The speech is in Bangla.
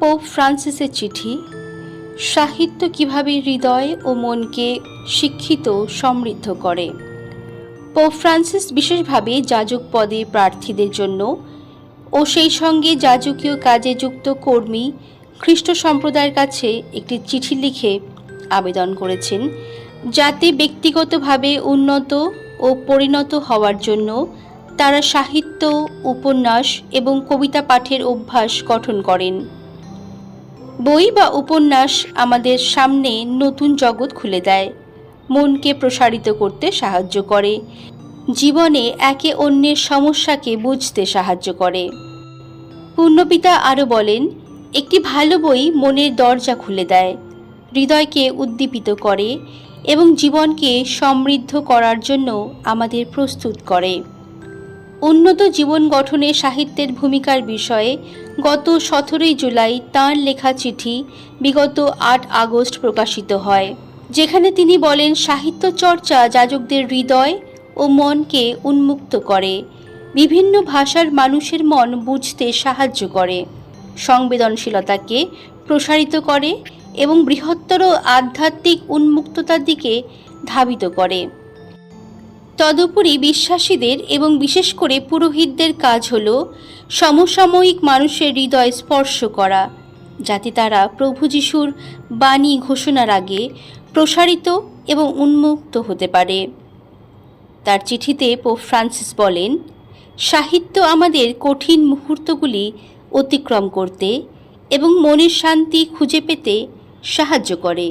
পোপ ফ্রান্সিসের চিঠি, সাহিত্য কীভাবে হৃদয় ও মনকে শিক্ষিত, সমৃদ্ধ করে। পোপ ফ্রান্সিস বিশেষভাবে যাজক পদে প্রার্থীদের জন্য ও সেই সঙ্গে যাজকীয় কাজে যুক্ত কর্মী খ্রিস্ট সম্প্রদায়ের কাছে একটি চিঠি লিখে আবেদন করেছেন, যাতে ব্যক্তিগতভাবে উন্নত ও পরিণত হওয়ার জন্য তারা সাহিত্য, উপন্যাস এবং কবিতা পাঠের অভ্যাস গঠন করেন। বই বা উপন্যাস আমাদের সামনে নতুন জগৎ খুলে দেয়। মনকে প্রসারিত করতে সাহায্য করে। জীবনে একে অন্যের সমস্যাকে বুঝতে সাহায্য করে। পূর্ণপিতা আরও বলেন, একটি ভালো বই মনের দরজা খুলে দেয়, হৃদয়কে উদ্দীপিত করে এবং জীবনকে সমৃদ্ধ করার জন্য আমাদের প্রস্তুত করে। উন্নত জীবন গঠনে সাহিত্যের ভূমিকার বিষয়ে গত সতেরোই জুলাই তাঁর লেখা চিঠি বিগত আট আগস্ট প্রকাশিত হয়, যেখানে তিনি বলেন, সাহিত্য চর্চা যাজকদের হৃদয় ও মনকে উন্মুক্ত করে, বিভিন্ন ভাষার মানুষের মন বুঝতে সাহায্য করে, সংবেদনশীলতাকে প্রসারিত করে এবং বৃহত্তর আধ্যাত্মিক উন্মুক্ততার দিকে ধাবিত করে। তদুপরি বিশ্বাসীদের এবং বিশেষ করে পুরোহিতদের কাজ হল সমসাময়িক মানুষের হৃদয় স্পর্শ করা, যাতে তারা প্রভু যিশুর বাণী ঘোষণার আগে প্রসারিত এবং উন্মুক্ত হতে পারে। তার চিঠিতে পোপ ফ্রান্সিস বলেন, সাহিত্য আমাদের কঠিন মুহূর্তগুলি অতিক্রম করতে এবং মনের শান্তি খুঁজে পেতে সাহায্য করে।